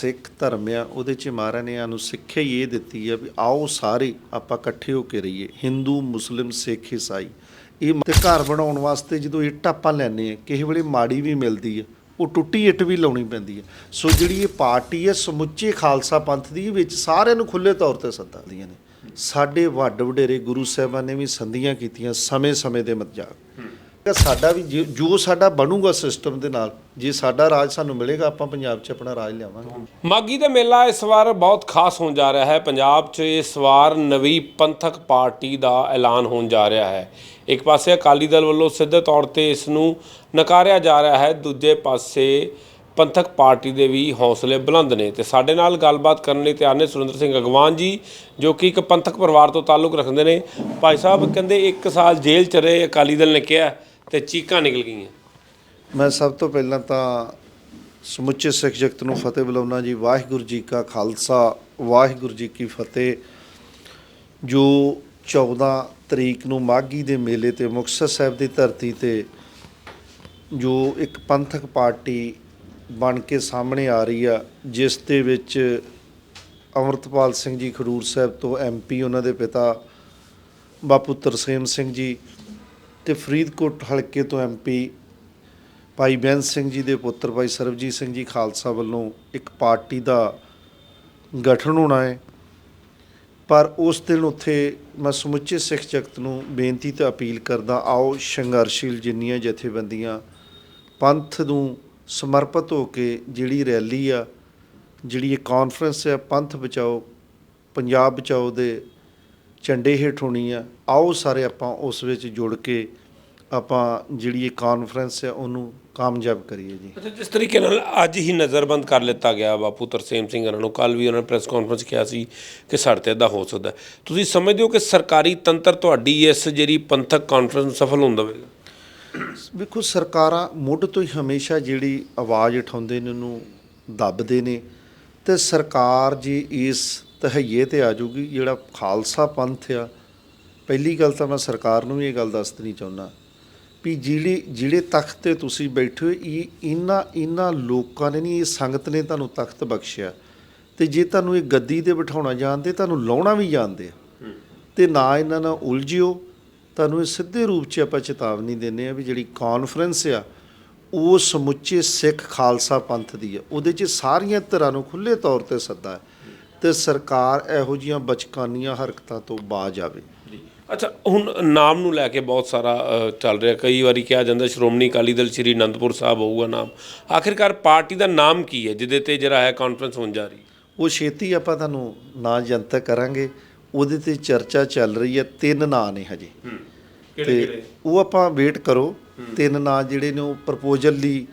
ਸਿੱਖ ਧਰਮ ਆ, ਉਹਦੇ ਚ ਮਹਾਰਾਜ ਨੇ ਸਾਨੂੰ ਸਿੱਖਿਆ ਹੀ ਇਹ ਦਿੱਤੀ ਆ ਵੀ ਆਓ ਸਾਰੇ ਆਪਾਂ ਇਕੱਠੇ ਹੋ ਕੇ ਰਹੀਏ, ਹਿੰਦੂ, ਮੁਸਲਿਮ, ਸਿੱਖ, ਈਸਾਈ। ਇਹ ਤੇ ਘਰ ਬਣਾਉਣ ਵਾਸਤੇ ਜਦੋਂ ਇੱਟ ਆਪਾਂ ਲੈਨੇ ਆ, ਕਿਸੇ ਵੇਲੇ ਮਾੜੀ ਵੀ ਮਿਲਦੀ ਆ, ਉਹ ਟੁੱਟੀ ਇੱਟ ਵੀ ਲਾਉਣੀ ਪੈਂਦੀ ਹੈ ਸੋ ਜਿਹੜੀ ਇਹ ਪਾਰਟੀ ਹੈ ਸਮੁੱਚੇ ਖਾਲਸਾ ਪੰਥ ਦੀ ਵਿੱਚ ਸਾਰਿਆਂ ਨੂੰ ਖੁੱਲੇ ਤੌਰ ਤੇ ਸੱਦਾ ਦੀਆਂ ਨੇ। ਸਾਡੇ ਵੱਡ ਵਡੇਰੇ ਗੁਰੂ ਸਾਹਿਬਾਨ ਨੇ ਵੀ ਸੰਧੀਆਂ ਕੀਤੀਆਂ ਸਮੇਂ-ਸਮੇਂ ਦੇ ਮਤਜਾਕ ਸਾਡਾ ਵੀ ਜੇ- ਜੋ ਸਾਡਾ ਬਣੂਗਾ ਸਿਸਟਮ ਦੇ ਨਾਲ, ਜੇ ਸਾਡਾ ਰਾਜ ਸਾਨੂੰ ਮਿਲੇਗਾ, ਆਪਾਂ ਪੰਜਾਬ 'ਚ ਆਪਣਾ ਰਾਜ ਲਿਆਵਾਂਗੇ। ਮਾਗੀ ਦਾ ਮੇਲਾ ਇਸ ਵਾਰ ਬਹੁਤ ਖਾਸ ਹੋਣ ਜਾ ਰਿਹਾ ਹੈ। ਪੰਜਾਬ 'ਚ ਇਸ ਵਾਰ ਨਵੀਂ ਪੰਥਕ ਪਾਰਟੀ ਦਾ ਐਲਾਨ ਹੋਣ ਜਾ ਰਿਹਾ ਹੈ। ਇੱਕ ਪਾਸੇ ਅਕਾਲੀ ਦਲ ਵੱਲੋਂ ਸਿੱਧੇ ਤੌਰ ਤੇ ਇਸ ਨੂੰ ਨਕਾਰਿਆ ਜਾ ਰਿਹਾ ਹੈ, ਦੂਜੇ ਪਾਸੇ ਪੰਥਕ ਪਾਰਟੀ ਦੇ ਵੀ ਹੌਸਲੇ ਬੁਲੰਦ ਨੇ। ਤੇ ਸਾਡੇ ਨਾਲ ਗੱਲਬਾਤ ਕਰਨ ਲਈ ਤਿਆਰ ਨੇ ਸੁਰਿੰਦਰ ਸਿੰਘ ਅਗਵਾਨ ਜੀ, ਜੋ ਕਿ ਇੱਕ ਪੰਥਕ ਪਰਿਵਾਰ ਤੋਂ ਤਾਲੁਕ ਰੱਖਦੇ ਨੇ। ਭਾਈ ਸਾਹਿਬ, ਕਹਿੰਦੇ ਇੱਕ ਸਾਲ ਜੇਲ੍ਹ 'ਚ ਰਹੇ, ਅਕਾਲੀ ਦਲ ਨੇ ਕਿਹਾ ਤੇ ਚੀਕਾਂ ਨਿਕਲ ਗਈਆਂ। ਮੈਂ ਸਭ ਤੋਂ ਪਹਿਲਾਂ ਤਾਂ ਸਮੁੱਚੇ ਸਿੱਖ ਜਗਤ ਨੂੰ ਫਤਿਹ ਬੁਲਾਉਣਾ ਜੀ, ਵਾਹਿਗੁਰੂ ਜੀ ਕਾ ਖਾਲਸਾ, ਵਾਹਿਗੁਰੂ ਜੀ ਕੀ ਫਤਿਹ। ਜੋ 14 ਤਰੀਕ ਨੂੰ ਮਾਘੀ ਦੇ ਮੇਲੇ ਤੇ ਮੁਕਤਸਰ ਸਾਹਿਬ ਦੀ ਧਰਤੀ ਤੇ ਜੋ ਇੱਕ ਪੰਥਕ ਪਾਰਟੀ ਬਣ ਕੇ ਸਾਹਮਣੇ ਆ ਰਹੀ ਆ, ਜਿਸ ਦੇ ਵਿੱਚ ਅਮਰਤਪਾਲ ਸਿੰਘ ਜੀ ਖਡੂਰ ਸਾਹਿਬ ਤੋਂ ਐਮਪੀ ਉਹਨਾਂ ਦੇ ਪਿਤਾ ਬਾਪੂ ਤਰਸੇਮ ਸਿੰਘ ਜੀ ਤੇ ਫਰੀਦਕੋਟ ਹਲਕੇ ਤੋਂ ਐਮਪੀ ਭਾਈ ਬੈਂਸ ਸਿੰਘ ਜੀ ਦੇ ਪੁੱਤਰ ਭਾਈ ਸਰਬਜੀਤ ਸਿੰਘ ਜੀ ਖਾਲਸਾ ਵੱਲੋਂ ਇੱਕ ਪਾਰਟੀ ਦਾ ਗਠਨ ਹੋਣਾ ਹੈ। ਪਰ ਉਸ ਦਿਨ ਉੱਥੇ ਮੈਂ ਸਮੁੱਚੇ ਸਿੱਖ ਜਗਤ ਨੂੰ ਬੇਨਤੀ ਤੇ ਅਪੀਲ ਕਰਦਾ, ਆਓ ਸੰਘਰਸ਼ੀਲ ਜਿੰਨੀਆਂ ਜਥੇਬੰਦੀਆਂ ਪੰਥ ਨੂੰ ਸਮਰਪਿਤ ਹੋ ਕੇ ਜਿਹੜੀ ਰੈਲੀ ਆ, ਜਿਹੜੀ ਇਹ ਕਾਨਫਰੰਸ ਹੈ ਪੰਥ ਬਚਾਓ, ਪੰਜਾਬ ਬਚਾਓ ਦੇ ਝੰਡੇ ਹੇਠ ਹੋਣੀ ਆ ਆਓ ਸਾਰੇ ਆਪਾਂ ਉਸ ਵਿੱਚ ਜੁੜ ਕੇ ਆਪਾਂ ਜਿਹੜੀ ਇਹ ਕਾਨਫਰੰਸ ਹੈ ਉਹਨੂੰ ਕਾਮਯਾਬ ਕਰੀਏ ਜੀ ਅੱਛਾ ਜਿਸ ਤਰੀਕੇ ਨਾਲ ਅੱਜ ਹੀ ਨਜ਼ਰਬੰਦ ਕਰ ਲਿੱਤਾ ਗਿਆ ਬਾਪੂ ਤਰਸੇਮ ਸਿੰਘ ਉਹਨਾਂ ਨੂੰ ਕੱਲ ਵੀ ਉਹਨਾਂ ਨੇ ਪ੍ਰੈਸ ਕਾਨਫਰੰਸ ਕਿਹਾ ਸੀ ਕਿ ਸਾਡੇ ਤੇ ਇਦਾਂ ਹੋ ਸਕਦਾ। ਤੁਸੀਂ ਸਮਝਦੇ ਹੋ ਕਿ ਸਰਕਾਰੀ ਤੰਤਰ ਤੁਹਾਡੀ ਇਸ ਜਿਹੜੀ ਪੰਥਕ ਕਾਨਫਰੰਸ ਨੂੰ ਸਫਲ ਹੁੰਦਾ ਹੋਵੇਗਾ ਵੇਖੋ ਸਰਕਾਰਾਂ ਮੁੱਢ ਤੋਂ ਹੀ ਹਮੇਸ਼ਾ ਜਿਹੜੀ ਆਵਾਜ਼ ਉਠਾਉਂਦੇ ਨੇ ਉਹਨੂੰ ਦੱਬਦੇ ਨੇ ਤੇ ਸਰਕਾਰ ਜੀ ਇਸ ਤਹਈਏ ਤੇ ਆ ਜਾਊਗੀ ਜਿਹੜਾ ਖਾਲਸਾ ਪੰਥ ਆ। ਪਹਿਲੀ ਗੱਲ ਤਾਂ ਮੈਂ ਸਰਕਾਰ ਨੂੰ ਵੀ ਇਹ ਗੱਲ ਦੱਸ ਦੇਣੀ ਚਾਹੁੰਦਾ। ਵੀ ਜਿਹੜੇ ਜਿਹੜੇ ਤਖਤ ਤੇ ਤੁਸੀਂ ਬੈਠੇ ਹੋ ਇਹ ਇਹਨਾਂ ਇਹਨਾਂ ਲੋਕਾਂ ਨੇ ਨਹੀਂ ਇਹ ਸੰਗਤ ਨੇ ਤੁਹਾਨੂੰ ਤਖਤ ਬਖਸ਼ਿਆ। ਤੇ ਜੇ ਤੁਹਾਨੂੰ ਇਹ ਗੱਦੀ ਤੇ ਬਿਠਾਉਣਾ ਜਾਣਦੇ ਤੁਹਾਨੂੰ ਲਾਉਣਾ ਵੀ ਜਾਣਦੇ ਆ। ਤੇ ਨਾ ਇਹਨਾਂ ਨਾਲ ਉਲਝਿਓ ਤੁਹਾਨੂੰ ਇਹ ਸਿੱਧੇ ਰੂਪ 'ਚ ਆਪਾਂ ਚੇਤਾਵਨੀ ਦਿੰਦੇ ਆ ਵੀ ਜਿਹੜੀ ਕਾਨਫਰੰਸ ਆ ਉਹ ਸਮੁੱਚੇ ਸਿੱਖ ਖਾਲਸਾ ਪੰਥ ਦੀ ਆ। ਉਹਦੇ 'ਚ ਸਾਰੀਆਂ ਧਿਰਾਂ ਨੂੰ ਖੁੱਲੇ ਤੌਰ ਤੇ ਸੱਦਾ। ਹੈ ਤੇ ਸਰਕਾਰ ਇਹੋ ਜੀਆਂ ਬਚਕਾਨੀਆਂ ਹਰਕਤਾਂ ਤੋਂ ਬਾਜ ਆਵੇ ਅੱਛਾ ਹੁਣ ਨਾਮ ਨੂੰ ਲੈ ਕੇ ਬਹੁਤ ਸਾਰਾ ਚੱਲ ਰਿਹਾ। ਕਈ ਵਾਰੀ ਕਿਹਾ ਜਾਂਦਾ ਸ਼੍ਰੋਮਣੀ ਅਕਾਲੀ ਦਲ ਸ੍ਰੀ ਅਨੰਦਪੁਰ ਸਾਹਿਬ ਹੋਊਗਾ ਨਾਮ। ਆਖਿਰਕਾਰ ਪਾਰਟੀ ਦਾ ਨਾਮ ਕੀ ਹੈ ਜਿਹਦੇ ਤੇ ਜਿਹੜਾ ਹੈ ਕਾਨਫਰੰਸ ਹੋਣ ਜਾ ਰਹੀ ਉਹ ਛੇਤੀ ਆਪਾਂ ਤੁਹਾਨੂੰ ਨਾਂ ਜਨਤਕ ਕਰਾਂਗੇ। ਉਹਦੇ ਤੇ ਚਰਚਾ ਚੱਲ ਰਹੀ ਹੈ ਤਿੰਨ ਨਾਂ ਨੇ ਹਜੇ। ਹੂੰ। ਤੇ ਉਹ ਆਪਾਂ ਵੇਟ ਕਰੋ। ਤਿੰਨ ਨਾਂ ਜਿਹੜੇ ਨੇ ਉਹ ਪ੍ਰਪੋਜ਼ਲ ਲਈ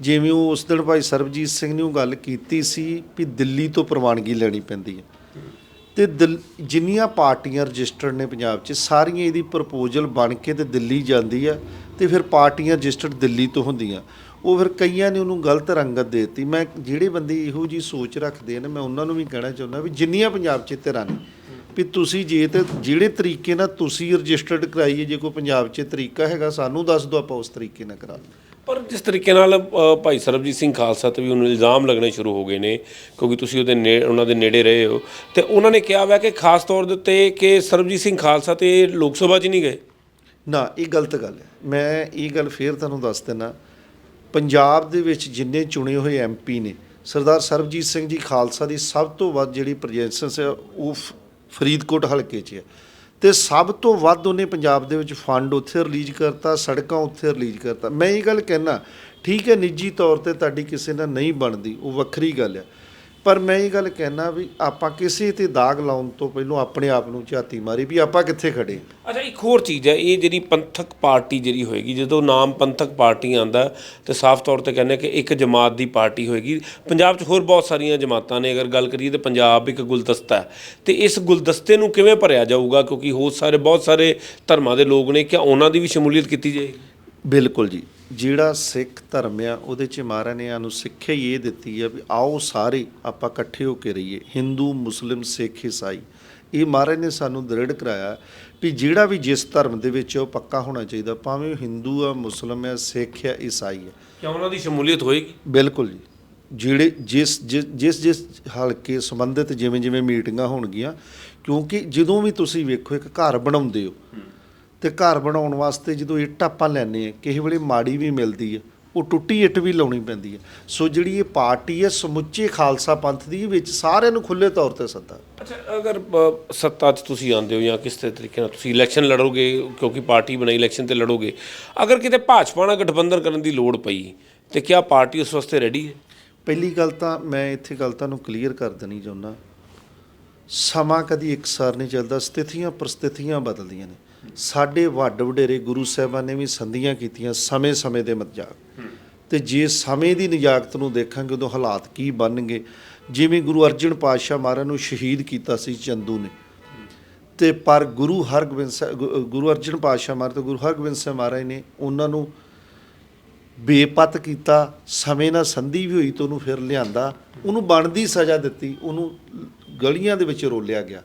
ਜਿਵੇਂ ਉਹ ਉਸ ਦਿਨ ਭਾਈ ਸਰਬਜੀਤ ਸਿੰਘ ਨੇ ਉਹ ਗੱਲ ਕੀਤੀ ਸੀ ਵੀ ਦਿੱਲੀ ਤੋਂ ਪ੍ਰਵਾਨਗੀ ਲੈਣੀ ਪੈਂਦੀ ਹੈ। ਤੇ ਦਿਲ- ਜਿੰਨੀਆਂ ਪਾਰਟੀਆਂ ਰਜਿਸਟਰਡ ਨੇ ਪੰਜਾਬ 'ਚ, ਸਾਰੀਆਂ ਇਹਦੀ ਪ੍ਰਪੋਜ਼ਲ ਬਣ ਕੇ ਤੇ ਦਿੱਲੀ ਜਾਂਦੀ ਆ ਤੇ ਫਿਰ ਪਾਰਟੀਆਂ ਰਜਿਸਟਰਡ ਦਿੱਲੀ ਤੋਂ ਹੁੰਦੀਆਂ। ਉਹ ਫਿਰ ਕਈਆਂ ਨੇ ਉਹਨੂੰ ਗਲਤ ਰੰਗਤ ਦੇ ਦਿੱਤੀ। ਮੈਂ ਜਿਹੜੇ ਬੰਦੇ ਇਹੋ ਜੀ ਸੋਚ ਰੱਖਦੇ ਨੇ, ਮੈਂ ਉਹਨਾਂ ਨੂੰ ਵੀ ਕਹਿਣਾ ਚਾਹੁੰਦਾ ਵੀ ਜਿੰਨੀਆਂ ਪੰਜਾਬ 'ਚ ਧਿਰਾਂ ਨੇ, ਵੀ ਤੁਸੀਂ ਜੇ ਤੇ ਜਿਹੜੇ ਤਰੀਕੇ ਨਾਲ ਤੁਸੀਂ ਰਜਿਸਟਰਡ ਕਰਾਈਏ, ਜੇ ਕੋਈ ਪੰਜਾਬ 'ਚ ਤਰੀਕਾ ਹੈਗਾ, ਸਾਨੂੰ ਦੱਸ ਦਿਓ ਆਪਾਂ ਉਸ ਤਰੀਕੇ ਨਾਲ ਕਰਾ ਪਰ ਜਿਸ ਤਰੀਕੇ ਨਾਲ ਅ, ਭਾਈ ਸਰਬਜੀਤ ਸਿੰਘ ਖਾਲਸਾ ਤੇ ਵੀ ਉਹਨੂੰ ਇਲਜ਼ਾਮ ਲੱਗਣੇ ਸ਼ੁਰੂ ਹੋ ਗਏ ਨੇ ਕਿਉਂਕਿ ਤੁਸੀਂ ਉਹਦੇ ਨੇ ਉਹਨਾਂ ਦੇ ਨੇੜੇ ਰਹੇ ਹੋ ਤੇ ਉਹਨਾਂ ਨੇ ਕਿਹਾ ਹੋਇਆ ਕਿ ਖਾਸ ਤੌਰ ਦੇ ਉੱਤੇ ਕਿ ਸਰਬਜੀਤ ਸਿੰਘ ਖਾਲਸਾ ਤੇ ਲੋਕ ਸਭਾ 'ਚ ਨਹੀਂ ਗਏ। ਨਾ ਇਹ ਗਲਤ ਗੱਲ ਹੈ। ਮੈਂ ਇਹ ਗੱਲ ਫੇਰ ਤੁਹਾਨੂੰ ਦੱਸ ਦਿੰਦਾ ਪੰਜਾਬ ਦੇ ਵਿੱਚ ਜਿੰਨੇ ਚੁਣੇ ਹੋਏ ਐਮਪੀ ਨੇ ਸਰਦਾਰ ਸਰਬਜੀਤ ਸਿੰਘ ਜੀ ਖਾਲਸਾ ਦੀ ਸਭ ਤੋਂ ਵੱਧ ਜਿਹੜੀ ਪ੍ਰੈਜੈਂਸ ਹੈ ਉਹ ਫ- ਫਰੀਦਕੋਟ ਹਲਕੇ 'ਚ ਹੈ। ਤੇ ਸਭ ਤੋਂ ਵੱਧ ਉਹਨੇ ਪੰਜਾਬ ਦੇ ਵਿੱਚ ਫੰਡ ਉੱਥੇ ਰਿਲੀਜ਼ ਕਰਤਾ, ਸੜਕਾਂ ਉੱਥੇ ਰਿਲੀਜ਼ ਕਰਤਾ। ਮੈਂ ਇਹ ਗੱਲ ਕਹਿਣਾ ਠੀਕ ਹੈ, ਨਿੱਜੀ ਤੌਰ ਤੇ ਤੁਹਾਡੀ ਕਿਸੇ ਨਾਲ ਨਹੀਂ ਬਣਦੀ, ਉਹ ਵੱਖਰੀ ਗੱਲ ਹੈ। ਪਰ ਮੈਂ ਇਹ ਗੱਲ ਕਹਿਣਾ ਵੀ ਆਪਾਂ ਕਿਸੇ ਤੇ ਦਾਗ ਲਾਉਣ ਤੋਂ ਪਹਿਲਾਂ ਆਪਣੇ ਆਪ ਨੂੰ ਝਾਤੀ ਮਾਰੀ ਵੀ ਆਪਾਂ ਕਿੱਥੇ ਖੜੇ। ਅੱਛਾ ਇੱਕ ਹੋਰ ਚੀਜ਼ ਹੈ ਇਹ ਜਿਹੜੀ ਪੰਥਕ ਪਾਰਟੀ ਜਿਹੜੀ ਹੋਏਗੀ ਜਦੋਂ ਨਾਮ ਪੰਥਕ ਪਾਰਟੀ ਆਂਦਾ ਤੇ ਸਾਫ਼ ਤੌਰ ਤੇ ਕਹਿੰਦੇ ਕਿ ਇੱਕ ਜਮਾਤ ਦੀ ਪਾਰਟੀ ਹੋਏਗੀ। ਪੰਜਾਬ 'ਚ ਹੋਰ ਬਹੁਤ ਸਾਰੀਆਂ ਜਮਾਤਾਂ ਨੇ ਅਗਰ ਗੱਲ ਕਰੀਏ ਤੇ ਪੰਜਾਬ ਇੱਕ ਗੁਲਦਸਤਾ ਹੈ। ਤੇ ਇਸ ਗੁਲਦਸਤੇ ਨੂੰ ਕਿਵੇਂ ਭਰਿਆ ਜਾਊਗਾ? ਕਿਉਂਕਿ ਹੋਰ ਸਾਰੇ ਬਹੁਤ ਸਾਰੇ ਧਰਮਾਂ ਦੇ ਲੋਕ ਨੇ ਕਿ ਉਹਨਾਂ ਦੀ ਵੀ ਸ਼ਮੂਲੀਅਤ ਕੀਤੀ ਜਾਏਗੀ? ਬਿਲਕੁਲ ਜੀ। ਜਿਹੜਾ ਸਿੱਖ ਧਰਮ ਆ ਉਹਦੇ ਚ ਮਹਾਰਾਜ ਨੇ ਸਾਨੂੰ ਸਿੱਖਿਆ ਹੀ ਇਹ ਦਿੱਤੀ ਆ ਵੀ ਆਓ ਸਾਰੇ ਆਪਾਂ ਇਕੱਠੇ ਹੋ ਕੇ ਰਹੀਏ ਹਿੰਦੂ ਮੁਸਲਿਮ ਸਿੱਖ ਈਸਾਈ। ਇਹ ਮਹਾਰਾਜ ਨੇ ਸਾਨੂੰ ਦ੍ਰਿੜ ਕਰਾਇਆ ਵੀ ਜਿਹੜਾ ਵੀ ਜਿਸ ਧਰਮ ਦੇ ਵਿੱਚ ਉਹ ਪੱਕਾ ਹੋਣਾ ਚਾਹੀਦਾ ਭਾਵੇਂ ਉਹ ਹਿੰਦੂ ਆ ਮੁਸਲਮ ਆ ਸਿੱਖ ਆ ਈਸਾਈ ਆ। ਕਿ ਉਹਨਾਂ ਦੀ ਸ਼ਮੂਲੀਅਤ ਹੋਏਗੀ? ਬਿਲਕੁਲ ਜੀ। ਜਿਹੜੇ ਜਿਸ ਜਿਸ ਜਿਸ ਜਿਸ ਹਲਕੇ ਸੰਬੰਧਿਤ ਜਿਵੇਂ ਜਿਵੇਂ ਮੀਟਿੰਗਾਂ ਹੋਣਗੀਆਂ ਕਿਉਂਕਿ ਜਦੋਂ ਵੀ ਤੁਸੀਂ ਵੇਖੋ ਇੱਕ ਘਰ ਬਣਾਉਂਦੇ ਹੋ। ਤੇ ਘਰ ਬਣਾਉਣ ਵਾਸਤੇ ਜਦੋਂ ਇੱਟ ਆਪਾਂ ਲੈਂਦੇ ਆ ਕਿਸੇ ਵੇਲੇ ਮਾੜੀ ਵੀ ਮਿਲਦੀ ਹੈ ਉਹ ਟੁੱਟੀ ਇੱਟ ਵੀ ਲਾਉਣੀ ਪੈਂਦੀ ਹੈ ਸੋ ਜਿਹੜੀ ਇਹ ਪਾਰਟੀ ਹੈ ਸਮੁੱਚੇ ਖਾਲਸਾ ਪੰਥ ਦੀ ਵਿੱਚ ਸਾਰਿਆਂ ਨੂੰ ਖੁੱਲੇ ਤੌਰ ਤੇ ਸੱਦਾ। ਅੱਛਾ ਅਗਰ ਸੱਤਾ 'ਚ ਤੁਸੀਂ ਆਉਂਦੇ ਹੋ ਜਾਂ ਕਿਸ ਤਰੀਕੇ ਨਾਲ ਤੁਸੀਂ ਇਲੈਕਸ਼ਨ ਲੜੋਗੇ ਕਿਉਂਕਿ ਪਾਰਟੀ ਬਣਾਈ ਇਲੈਕਸ਼ਨ ਤੇ ਲੜੋਗੇ ਅਗਰ ਕਿਤੇ ਭਾਜਪਾ ਨਾਲ ਗਠਬੰਧਨ ਕਰਨ ਦੀ ਲੋੜ ਪਈ ਤੇ ਕਿਆ ਪਾਰਟੀ ਉਸ ਵਾਸਤੇ ਰੈਡੀ ਹੈ? ਪਹਿਲੀ ਗੱਲ ਤਾਂ ਮੈਂ ਇੱਥੇ ਗੱਲ ਤੁਹਾਨੂੰ ਕਲੀਅਰ ਕਰ ਦੇਣੀ ਚਾਹੁੰਦਾ। ਸਮਾਂ ਕਦੀ ਇੱਕਸਾਰ ਨਹੀਂ ਚੱਲਦਾ ਸਥਿਤੀਆਂ ਪ੍ਰਸਥਿਤੀਆਂ ਬਦਲਦੀਆਂ ਨੇ। ਸਾਡੇ ਵੱਡ ਵਡੇਰੇ ਗੁਰੂ ਸਾਹਿਬਾਨ ਨੇ ਵੀ ਸੰਧੀਆਂ ਕੀਤੀਆਂ ਸਮੇਂ-ਸਮੇਂ ਦੇ ਮਤਜਾਕ ਤੇ ਜੇ ਸਮੇਂ ਦੀ ਨਿਜਾਕਤ ਨੂੰ ਦੇਖਾਂਗੇ, ਉਦੋਂ ਹਾਲਾਤ ਕੀ ਬਣਨਗੇ? ਜਿਵੇਂ ਗੁਰੂ ਅਰਜਨ ਪਾਤਸ਼ਾਹ ਮਹਾਰਾਜ ਨੂੰ ਸ਼ਹੀਦ ਕੀਤਾ ਸੀ ਚੰਦੂ ਨੇ। ਤੇ ਪਰ ਗੁਰੂ ਹਰਗੋਬਿੰਦ ਸਾਹਿਬ ਗੁਰੂ ਅਰਜਨ ਪਾਤਸ਼ਾਹ ਮਹਾਰਾਜ ਤੇ ਗੁਰੂ ਹਰਗੋਬਿੰਦ ਸਾਹਿਬ ਮਹਾਰਾਜ ਨੇ ਉਹਨਾਂ ਨੂੰ ਬੇਪਤ ਕੀਤਾ, ਸਮੇਂ ਨਾਲ ਸੰਧੀ ਵੀ ਹੋਈ ਤੇ ਉਹਨੂੰ ਫਿਰ ਲਿਆਂਦਾ। ਉਹਨੂੰ ਬਣਦੀ ਸਜ਼ਾ ਦਿੱਤੀ, ਉਹਨੂੰ ਗਲੀਆਂ ਦੇ ਵਿੱਚ ਰੋਲਿਆ ਗਿਆ।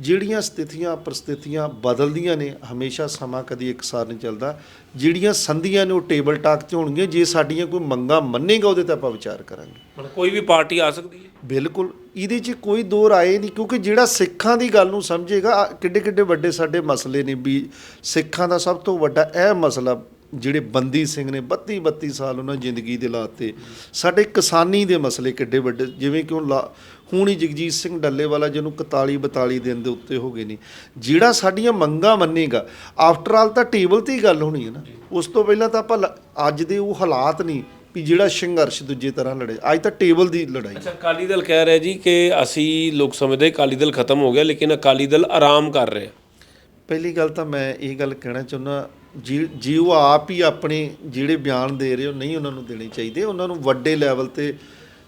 ਜਿਹੜੀਆਂ ਸਥਿਤੀਆਂ ਪ੍ਰਸਥਿਤੀਆਂ ਬਦਲਦੀਆਂ ਨੇ ਹਮੇਸ਼ਾ ਸਮਾਂ ਕਦੀ ਇੱਕਸਾਰ ਨਹੀਂ ਚੱਲਦਾ। ਜਿਹੜੀਆਂ ਸੰਧੀਆਂ ਨੇ ਉਹ ਟੇਬਲ ਟਾਕ ਤੇ ਹੋਣਗੀਆਂ ਜੇ ਸਾਡੀਆਂ ਕੋਈ ਮੰਗਾਂ ਮੰਨੇਗਾ ਉਹਦੇ ਤੇ ਆਪਾਂ ਵਿਚਾਰ ਕਰਾਂਗੇ। ਮਤਲਬ ਕੋਈ ਵੀ ਪਾਰਟੀ ਆ ਸਕਦੀ ਹੈ? ਬਿਲਕੁਲ। ਇਹਦੇ 'ਚ ਕੋਈ ਦੋ ਰਾਏ ਨਹੀਂ ਕਿਉਂਕਿ ਜਿਹੜਾ ਸਿੱਖਾਂ ਦੀ ਗੱਲ ਨੂੰ ਸਮਝੇਗਾ ਕਿੱਡੇ ਕਿੱਡੇ ਵੱਡੇ ਸਾਡੇ ਮਸਲੇ ਨੇ ਵੀ ਸਿੱਖਾਂ ਦਾ ਸਭ ਤੋਂ ਵੱਡਾ ਇਹ ਮਸਲਾ ਜਿਹੜੇ ਬੰਦੀ ਸਿੰਘ ਨੇ 32 32 ਸਾਲ ਉਹਨਾਂ ਜ਼ਿੰਦਗੀ ਦੇ ਲਾਤੇ। ਸਾਡੇ ਕਿਸਾਨੀ ਦੇ ਮਸਲੇ ਕਿੱਡੇ ਵੱਡੇ ਜਿਵੇਂ ਕਿ ਲਾ- ਹੁਣ ਹੀ ਜਗਜੀਤ ਸਿੰਘ ਡੱਲੇਵਾਲਾ ਜਿਹਨੂੰ 41 42 ਦਿਨ ਦੇ ਉੱਤੇ ਹੋ ਗਏ ਨੇ ਜਿਹੜਾ ਸਾਡੀਆਂ ਮੰਗਾਂ ਮੰਨੇਗਾ ਆਫਟਰ ਆਲ ਤਾਂ ਟੇਬਲ ਤੇ ਹੀ ਗੱਲ ਹੋਣੀ ਹੈ ਨਾ। ਉਸ ਤੋਂ ਪਹਿਲਾਂ ਤਾਂ ਆਪਾਂ ਅੱਜ ਦੇ ਉਹ ਹਾਲਾਤ ਨਹੀਂ ਵੀ ਜਿਹੜਾ ਸੰਘਰਸ਼ ਦੂਜੇ ਤਰ੍ਹਾਂ ਲੜੇ ਅੱਜ ਤਾਂ ਟੇਬਲ ਦੀ ਲੜਾਈ। ਅੱਛਾ ਅਕਾਲੀ ਦਲ ਕਹਿ ਰਿਹਾ ਜੀ ਕਿ ਅਸੀਂ ਲੋਕ ਸਮਝਦੇ ਅਕਾਲੀ ਦਲ ਖਤਮ ਹੋ ਗਿਆ ਲੇਕਿਨ ਅਕਾਲੀ ਦਲ ਆਰਾਮ ਕਰ ਰਿਹਾ। ਪਹਿਲੀ ਗੱਲ ਤਾਂ ਮੈਂ ਇਹ ਗੱਲ ਕਹਿਣਾ ਚਾਹੁੰਦਾ ਜੀ ਉਹ ਆਪ ਹੀ ਆਪਣੇ ਜਿਹੜੇ ਬਿਆਨ ਦੇ ਰਹੇ ਹੋ ਨਹੀਂ ਉਹਨਾਂ ਨੂੰ ਦੇਣੇ ਚਾਹੀਦੇ ਉਹਨਾਂ ਨੂੰ ਵੱਡੇ ਲੈਵਲ ਤੇ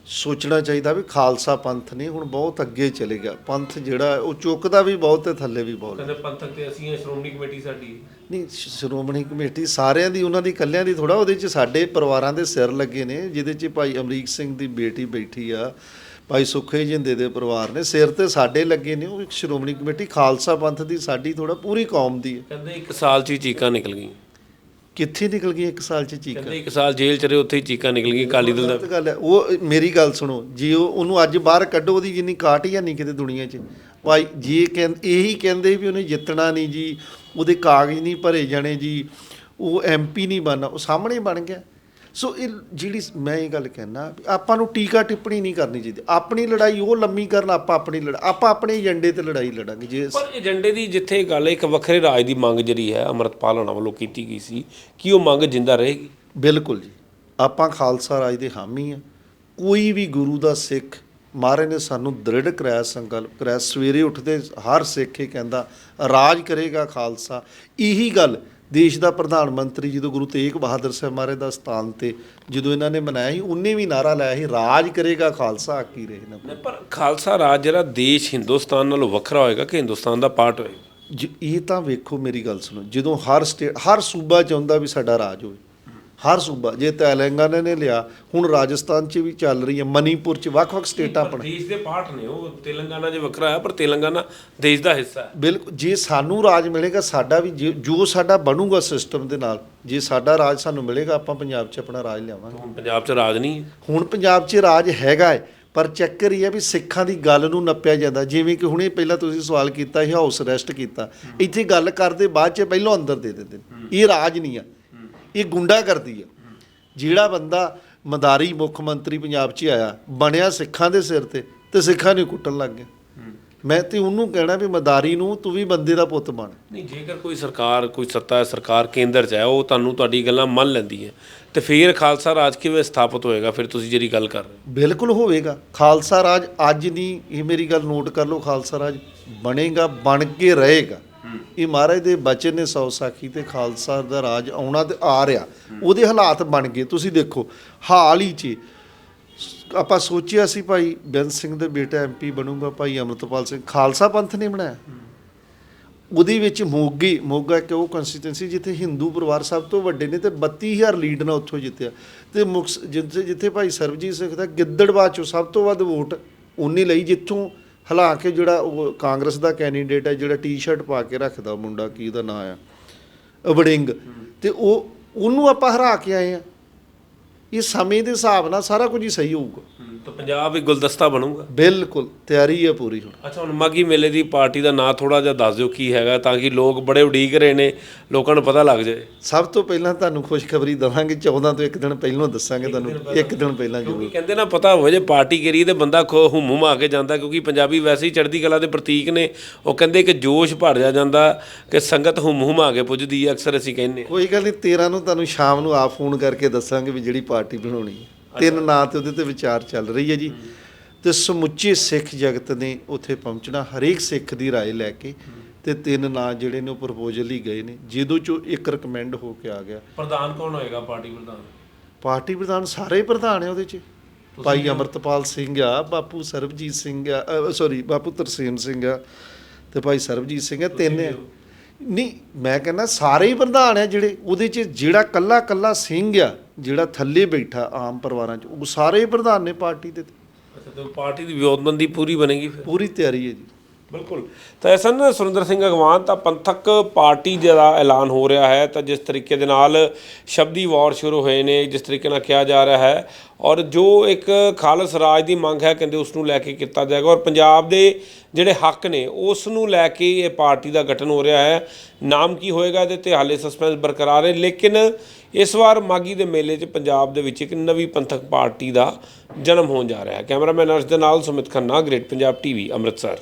ਸੋਚਣਾ ਚਾਹੀਦਾ ਵੀ ਖਾਲਸਾ ਪੰਥ ਨੇ ਹੁਣ ਬਹੁਤ ਅੱਗੇ ਚਲੇ ਗਿਆ। ਪੰਥ ਜਿਹੜਾ ਉਹ ਚੁੱਕਦਾ ਵੀ ਬਹੁਤ ਤੇ ਥੱਲੇ ਵੀ ਬਹੁਤ। ਕਹਿੰਦੇ ਪੰਥਕ ਤੇ ਅਸੀਂ ਹਾਂ, ਸ਼੍ਰੋਮਣੀ ਕਮੇਟੀ ਸਾਡੀ। ਨਹੀਂ ਸ਼੍ਰੋਮਣੀ ਕਮੇਟੀ ਸਾਰਿਆਂ ਦੀ ਉਹਨਾਂ ਦੀ ਇਕੱਲਿਆਂ ਦੀ ਥੋੜਾ ਉਹਦੇ 'ਚ ਸਾਡੇ ਪਰਿਵਾਰਾਂ ਦੇ ਸਿਰ ਲੱਗੇ ਨੇ ਜਿਹਦੇ 'ਚ ਭਾਈ ਅਮਰੀਕ ਸਿੰਘ ਦੀ ਬੇਟੀ ਬੈਠੀ ਆ ਭਾਈ ਸੁਖੇ ਜਿੰਦੇ ਦੇ ਪਰਿਵਾਰ ਨੇ ਸਿਰ ਤੇ ਸਾਡੇ ਲੱਗੇ ਨੇ ਉਹ ਇੱਕ ਸ਼੍ਰੋਮਣੀ ਕਮੇਟੀ ਖਾਲਸਾ ਪੰਥ ਦੀ ਸਾਡੀ ਥੋੜਾ ਪੂਰੀ ਕੌਮ ਦੀ। ਹੈ ਕਹਿੰਦੇ ਇੱਕ ਸਾਲ 'ਚ ਹੀ ਚੀਕਾਂ ਨਿਕਲ ਗਈਆਂ। ਕਿੱਥੇ ਨਿਕਲ ਗਈ ਇੱਕ ਸਾਲ 'ਚ ਚੀਕਾਂ? ਕਹਿੰਦੇ ਇੱਕ ਸਾਲ ਜੇਲ੍ਹ 'ਚ ਰਹੇ ਉੱਥੇ ਹੀ ਚੀਕਾਂ ਨਿਕਲ ਗਈਆਂ ਅਕਾਲੀ ਦਲ ਦਾ। ਗਲਤ ਗੱਲ ਹੈ ਉਹ ਮੇਰੀ ਗੱਲ ਸੁਣੋ ਜੇ ਉਹ ਉਹਨੂੰ ਅੱਜ ਬਾਹਰ ਕੱਢੋ ਉਹਦੀ ਜਿੰਨੀ ਕਾਟ ਹੀ ਨਹੀਂ ਕਿਤੇ ਦੁਨੀਆ 'ਚ। ਭਾਈ ਜੀ ਕਹਿੰਦੇ ਇਹੀ ਕਹਿੰਦੇ ਵੀ ਉਹਨੇ ਜਿੱਤਣਾ ਨਹੀਂ ਜੀ ਉਹਦੇ ਕਾਗਜ਼ ਨਹੀਂ ਭਰੇ ਜਾਣੇ ਜੀ ਉਹ ਐਮਪੀ ਨਹੀਂ ਬਣਨਾ ਉਹ ਸਾਹਮਣੇ ਬਣ ਗਿਆ। ਸੋ ਇਹ ਜਿਹੜੀ ਮੈਂ ਇਹ ਗੱਲ ਕਹਿਣਾ ਆਪਾਂ ਨੂੰ ਟੀਕਾ ਟਿੱਪਣੀ ਨਹੀਂ ਕਰਨੀ ਚਾਹੀਦੀ। ਆਪਣੀ ਲੜਾਈ ਉਹ ਲੰਮੀ ਕਰਨ ਆਪਾਂ ਆਪਣੀ ਲੜਾ ਆਪਾਂ ਆਪਣੇ ਏਜੰਡੇ ਤੇ ਲੜਾਈ ਲੜਾਂਗੇ। ਜੇ ਪਰ ਏਜੰਡੇ ਦੀ ਜਿੱਥੇ ਗੱਲ ਇੱਕ ਵੱਖਰੇ ਰਾਜ ਦੀ ਮੰਗ ਜਿਹੜੀ ਹੈ ਅਮਰਤਪਾਲ ਹੋਣਾ ਵੱਲੋਂ ਕੀਤੀ ਗਈ ਸੀ ਕੀ ਉਹ ਮੰਗ ਜਿੰਦਾ ਰਹੇਗੀ? ਬਿਲਕੁਲ ਜੀ। ਆਪਾਂ ਖਾਲਸਾ ਰਾਜ ਦੇ ਹਾਮੀ ਆ ਕੋਈ ਵੀ ਗੁਰੂ ਦਾ ਸਿੱਖ ਮਹਾਰਾਜ ਨੇ ਸਾਨੂੰ ਦ੍ਰਿੜ ਕਰਾਇਆ ਸੰਕਲਪ ਕਰਾਇਆ ਸਵੇਰੇ ਉੱਠਦੇ ਹਰ ਸਿੱਖ ਇਹ ਕਹਿੰਦਾ ਰਾਜ ਕਰੇਗਾ ਖਾਲਸਾ। ਇਹੀ ਗੱਲ ਦੇਸ਼ ਦਾ ਪ੍ਰਧਾਨ ਮੰਤਰੀ ਜਦੋਂ ਗੁਰੂ ਤੇਗ ਬਹਾਦਰ ਸਾਹਿਬ ਮਹਾਰਾਜ ਦਾ ਸਥਾਨ ਤੇ ਜਦੋਂ ਇਹਨਾਂ ਨੇ ਮਨਾਇਆ ਸੀ ਉਹਨੇ ਵੀ ਨਾਰਾ ਲਾਇਆ ਸੀ ਰਾਜ ਕਰੇਗਾ ਖਾਲਸਾ ਆਕੀ ਰਹੇ ਨਾ ਪਰ ਖਾਲਸਾ ਰਾਜ ਜਿਹੜਾ ਦੇਸ਼ ਹਿੰਦੁਸਤਾਨ ਨਾਲੋਂ ਵੱਖਰਾ ਹੋਏਗਾ ਕਿ ਹਿੰਦੁਸਤਾਨ ਦਾ ਪਾਰਟ ਹੋਏਗਾ? ਇਹ ਤਾਂ ਵੇਖੋ ਮੇਰੀ ਗੱਲ ਸੁਣੋ ਜਦੋਂ ਹਰ ਸਟੇਟ ਹਰ ਸੂਬਾ ਚਾਹੁੰਦਾ ਵੀ ਸਾਡਾ ਰਾਜ ਹੋਵੇ ਹਰ ਸੂਬਾ ਜੇ ਤੇਲੰਗਾਨਾ ਨੇ ਲਿਆ ਹੁਣ ਰਾਜਸਥਾਨ 'ਚ ਵੀ ਚੱਲ ਰਹੀ ਹੈ ਮਨੀਪੁਰ 'ਚ ਵੱਖ-ਵੱਖ ਸਟੇਟਾਂ ਪਰ ਆਪਣਾ ਦੇਸ਼ ਦੇ ਪਾਰਟ ਨੇ ਉਹ ਤੇਲੰਗਾਨਾ 'ਚ ਵੱਖਰਾ ਹੈ ਪਰ ਤੇਲੰਗਾਨਾ ਦੇਸ਼ ਦਾ ਹਿੱਸਾ ਹੈ। ਬਿਲਕੁਲ ਜੇ ਸਾਨੂੰ ਰਾਜ ਮਿਲੇਗਾ ਸਾਡਾ ਵੀ ਜੇ- ਜੋ ਸਾਡਾ ਬਣੂਗਾ ਸਿਸਟਮ ਦੇ ਨਾਲ ਜੇ ਸਾਡਾ ਰਾਜ ਸਾਨੂੰ ਮਿਲੇਗਾ ਆਪਾਂ ਪੰਜਾਬ 'ਚ ਆਪਣਾ ਰਾਜ ਲਿਆਵਾਂਗੇ। ਹੁਣ ਪੰਜਾਬ 'ਚ ਰਾਜ ਨਹੀਂ ਹੈ। ਹੁਣ ਪੰਜਾਬ 'ਚ ਰਾਜ ਹੈਗਾ ਹੈ ਪਰ ਚੱਕਰ ਇਹ ਹੈ ਵੀ ਸਿੱਖਾਂ ਦੀ ਗੱਲ ਨੂੰ ਨੱਪਿਆ ਜਾਂਦਾ। ਜਿਵੇਂ ਕਿ ਹੁਣੇ ਪਹਿਲਾਂ ਤੁਸੀਂ ਸਵਾਲ ਕੀਤਾ ਸੀ ਹਾਊਸ ਅਰੈਸਟ ਕੀਤਾ। ਇੱਥੇ ਗੱਲ ਕਰਦੇ ਬਾਅਦ 'ਚ ਪਹਿਲਾਂ ਅੰਦਰ ਦੇ ਦਿੰਦੇ ਨੇ। ਇਹ ਰਾਜ ਨਹੀਂ ਆ। ਇਹ ਗੁੰਡਾ ਕਰਦੀ ਆ। ਜਿਹੜਾ ਬੰਦਾ ਮਦਾਰੀ ਮੁੱਖ ਮੰਤਰੀ ਪੰਜਾਬ 'ਚ ਆਇਆ ਬਣਿਆ ਸਿੱਖਾਂ ਦੇ ਸਿਰ ਤੇ ਤੇ ਸਿੱਖਾਂ ਨੂੰ ਕੁੱਟਣ ਲੱਗ ਗਿਆ। ਮੈਂ ਤੇ ਉਹਨੂੰ ਕਹਿਣਾ ਵੀ ਮਦਾਰੀ ਨੂੰ ਤੂੰ ਵੀ ਬੰਦੇ ਦਾ ਪੁੱਤ ਬਣ। ਨਹੀਂ ਜੇਕਰ ਕੋਈ ਸਰਕਾਰ ਕੋਈ ਸੱਤਾ ਹੈ ਸਰਕਾਰ ਕੇਂਦਰ 'ਚ ਹੈ ਉਹ ਤੁਹਾਨੂੰ ਤੁਹਾਡੀ ਗੱਲਾਂ ਮੰਨ ਲੈਂਦੀ ਹੈ। ਤੇ ਫਿਰ ਖਾਲਸਾ ਰਾਜ ਕਿਵੇਂ ਸਥਾਪਿਤ ਹੋਏਗਾ? ਫਿਰ ਤੁਸੀਂ ਜਿਹੜੀ ਗੱਲ ਕਰ ਰਹੇ ਹੋ। ਬਿਲਕੁਲ ਹੋਵੇਗਾ। ਖਾਲਸਾ ਰਾਜ ਅੱਜ ਨਹੀਂ ਇਹ ਮੇਰੀ ਗੱਲ ਨੋਟ ਕਰ ਲਓ ਖਾਲਸਾ ਰਾਜ ਬਣੇਗਾ ਬਣ ਕੇ ਰਹੇਗਾ। ਇਹ ਮਹਾਰਾਜ ਦੇ ਬਚਨ ਨੇ ਸੌ ਸਾਖੀ ਤੇ ਖਾਲਸਾ ਦਾ ਰਾਜ ਆਉਣਾ ਤੇ ਆ ਰਿਹਾ। ਉਹਦੇ ਹਾਲਾਤ ਬਣ ਗਏ। ਤੁਸੀਂ ਦੇਖੋ ਹਾਲ ਹੀ 'ਚ ਆਪਾਂ ਸੋਚਿਆ ਸੀ ਭਾਈ ਬੇਅੰਤ ਸਿੰਘ ਦੇ ਬੇਟਾ ਐਮਪੀ ਬਣੂਗਾ ਭਾਈ ਅਮਰਤਪਾਲ ਸਿੰਘ। ਖਾਲਸਾ ਪੰਥ ਨੇ ਬਣਾਇਆ। ਉਹਦੇ ਵਿੱਚ ਮੋਗੇ ਮੋਗਾ ਇੱਕ ਉਹ ਕੰਸਟੀਟੈਂਸੀ ਜਿੱਥੇ ਹਿੰਦੂ ਪਰਿਵਾਰ ਸਭ ਤੋਂ ਵੱਡੇ ਨੇ ਤੇ 32000 ਲੀਡ ਨਾਲ ਉੱਥੋਂ ਜਿੱਤਿਆ। ਤੇ ਜਿੱਥੇ ਜਿੱਥੇ ਭਾਈ ਸਰਬਜੀਤ ਸਿੰਘ ਦਾ ਗਿੱਦੜਬਾਹ ਚੋਂ ਸਭ ਤੋਂ ਵੱਧ ਵੋਟ ਉਹਨੇ ਲਈ ਜਿੱਥੋਂ ਹਾਲਾਂਕਿ ਜਿਹੜਾ ਉਹ ਕਾਂਗਰਸ ਦਾ ਕੈਂਡੀਡੇਟ ਹੈ, ਜਿਹੜਾ ਟੀ-ਸ਼ਰਟ ਪਾ ਕੇ ਰੱਖਦਾ ਮੁੰਡਾ, ਕੀ ਦਾ ਨਾਂ ਆ? ਵੜਿੰਗ ਤੇ ਉਹ, ਉਹਨੂੰ ਆਪਾਂ ਹਰਾ ਕੇ ਆਏ ਆ। ਇਹ ਸਮੇਂ ਦੇ ਹਿਸਾਬ ਨਾਲ ਸਾਰਾ ਕੁਝ ਹੀ ਸਹੀ ਹੋਊਗਾ। ਤਾਂ ਪੰਜਾਬ ਇੱਕ ਗੁਲਦਸਤਾ ਬਣੂਗਾ। ਬਿਲਕੁਲ ਤਿਆਰੀ ਹੈ ਪੂਰੀ ਹੁਣ। ਅੱਛਾ ਹੁਣ ਮਾਗੀ ਮੇਲੇ ਦੀ ਪਾਰਟੀ ਦਾ ਨਾਂ ਥੋੜਾ ਜਿਹਾ ਦੱਸ ਦਿਓ ਕੀ ਹੈਗਾ ਤਾਂ ਕਿ ਲੋਕ ਬੜੇ ਉਡੀਕ ਰਹੇ ਨੇ ਲੋਕਾਂ ਨੂੰ ਪਤਾ ਲੱਗ ਜਾਏ। ਸਭ ਤੋਂ ਪਹਿਲਾਂ ਤੁਹਾਨੂੰ ਖੁਸ਼ਖਬਰੀ ਦਵਾਂਗੇ 14 ਤੋਂ ਇੱਕ ਦਿਨ ਪਹਿਲਾਂ ਦੱਸਾਂਗੇ ਤੁਹਾਨੂੰ ਇੱਕ ਦਿਨ ਪਹਿਲਾਂ ਕਿਉਂਕਿ ਜ਼ਰੂਰ ਕਹਿੰਦੇ ਨਾ ਪਤਾ ਹੋਵੇ ਜੇ ਪਾਰਟੀ ਕਰੀ ਤੇ ਬੰਦਾ ਖੋ ਹੁਮੁਮ ਆ ਕੇ ਜਾਂਦਾ ਕਿਉਂਕਿ ਪੰਜਾਬੀ ਵੈਸੇ ਹੀ ਚੜ੍ਹਦੀ ਕਲਾ ਦੇ ਪ੍ਰਤੀਕ ਨੇ ਉਹ ਕਹਿੰਦੇ ਕਿ ਜੋਸ਼ ਭਰ ਜਾ ਜਾਂਦਾ ਕਿ ਸੰਗਤ ਹੁਮ ਹੁਮ ਆ ਕੇ ਪੁੱਜਦੀ ਹੈ ਅਕਸਰ ਅਸੀਂ ਕਹਿੰਦੇ ਹਾਂ। ਕੋਈ ਗੱਲ ਨਹੀਂ 13 ਨੂੰ ਤੁਹਾਨੂੰ ਸ਼ਾਮ ਨੂੰ ਆਪ ਫੋਨ ਕਰਕੇ ਦੱਸਾਂਗੇ ਵੀ ਜਿਹੜੀ ਪਾਰਟੀ ਬਣਾਉਣੀ ਹੈ। ਤਿੰਨ ਨਾਂ ਤੇ ਉਹਦੇ ਤੇ ਵਿਚਾਰ ਚੱਲ ਰਹੀ ਹੈ ਜੀ। ਤੇ ਸਮੁੱਚੇ ਸਿੱਖ ਜਗਤ ਨੇ ਉੱਥੇ ਪਹੁੰਚਣਾ ਹਰੇਕ ਸਿੱਖ ਦੀ رائے ਲੈ ਕੇ ਤੇ ਤਿੰਨ ਨਾਂ ਜਿਹੜੇ ਨੇ ਉਹ ਪ੍ਰਪੋਜ਼ਲ ਹੀ ਗਏ ਨੇ ਜਿਹਦੇ ਚੋਂ ਇੱਕ ਰਿਕਮੈਂਡ ਹੋ ਕੇ ਆ ਗਿਆ। ਪ੍ਰਧਾਨ ਕੌਣ ਹੋਏਗਾ? ਪਾਰਟੀ ਪ੍ਰਧਾਨ? ਪਾਰਟੀ ਪ੍ਰਧਾਨ ਸਾਰੇ ਪ੍ਰਧਾਨ ਹੈ ਉਹਦੇ 'ਚ। ਭਾਈ ਅਮਰਤਪਾਲ ਸਿੰਘ ਆ ਬਾਪੂ ਸਰਬਜੀਤ ਸਿੰਘ ਆ ਸੌਰੀ ਬਾਪੂ ਤਰਸੇਮ ਸਿੰਘ ਆ ਤੇ ਭਾਈ ਸਰਬਜੀਤ ਸਿੰਘ ਆ ਤਿੰਨ ਆ। ਨਹੀਂ ਮੈਂ ਕਹਿੰਦਾ ਸਾਰੇ ਹੀ ਪ੍ਰਧਾਨ ਆ ਜਿਹੜੇ ਉਹਦੇ 'ਚ ਜਿਹੜਾ ਕੱਲਾ ਕੱਲਾ ਸਿੰਘ ਆ ਜਿਹੜਾ ਥੱਲੇ ਬੈਠਾ ਆਮ ਪਰਿਵਾਰਾਂ 'ਚ ਉਹ ਸਾਰੇ ਹੀ ਪ੍ਰਧਾਨ ਨੇ ਪਾਰਟੀ ਦੇ ਅੱਛਾ ਤੇ ਪਾਰਟੀ ਦੀ ਵਿਉਂਤਬੰਦੀ ਪੂਰੀ ਬਣੇਗੀ ਫਿਰ? ਪੂਰੀ ਤਿਆਰੀ ਹੈ ਜੀ। ਬਿਲਕੁਲ। ਤਾਂ ਐਸਾ ਨਾ ਸੁਰਿੰਦਰ ਸਿੰਘ ਅਗਵਾਨ ਤਾਂ ਪੰਥਕ ਪਾਰਟੀ ਦਾ ਐਲਾਨ ਹੋ ਰਿਹਾ ਹੈ। ਤਾਂ ਜਿਸ ਤਰੀਕੇ ਦੇ ਨਾਲ ਸ਼ਬਦੀ ਵਾਰ ਸ਼ੁਰੂ ਹੋਏ ਨੇ, ਜਿਸ ਤਰੀਕੇ ਨਾਲ ਕਿਹਾ ਜਾ ਰਿਹਾ ਹੈ ਔਰ ਜੋ ਇੱਕ ਖਾਲਸ ਰਾਜ ਦੀ ਮੰਗ ਹੈ ਕਹਿੰਦੇ ਉਸ ਨੂੰ ਲੈ ਕੇ ਕੀਤਾ ਜਾਏਗਾ ਔਰ ਪੰਜਾਬ ਦੇ ਜਿਹੜੇ ਹੱਕ ਨੇ ਉਸ ਨੂੰ ਲੈ ਕੇ ਇਹ ਪਾਰਟੀ ਦਾ ਗਠਨ ਹੋ ਰਿਹਾ ਹੈ। ਨਾਮ ਕੀ ਹੋਏਗਾ ਇਹਦੇ ਤੇ ਹਾਲੇ ਸਸਪੈਂਸ ਬਰਕਰਾਰ ਹੈ। ਲੇਕਿਨ ਇਸ ਵਾਰ ਮਾਗੀ ਦੇ ਮੇਲੇ 'ਚ ਪੰਜਾਬ ਦੇ ਵਿੱਚ ਇੱਕ ਨਵੀਂ ਪੰਥਕ ਪਾਰਟੀ ਦਾ ਜਨਮ ਹੋਣ ਜਾ ਰਿਹਾ ਹੈ। ਕੈਮਰਾਮੈਨ ਅਰਸ਼ ਦੇ ਨਾਲ ਸੁਮਿਤ ਖੰਨਾ, ਗ੍ਰੇਟ ਪੰਜਾਬ ਟੀਵੀ, ਅੰਮ੍ਰਿਤਸਰ।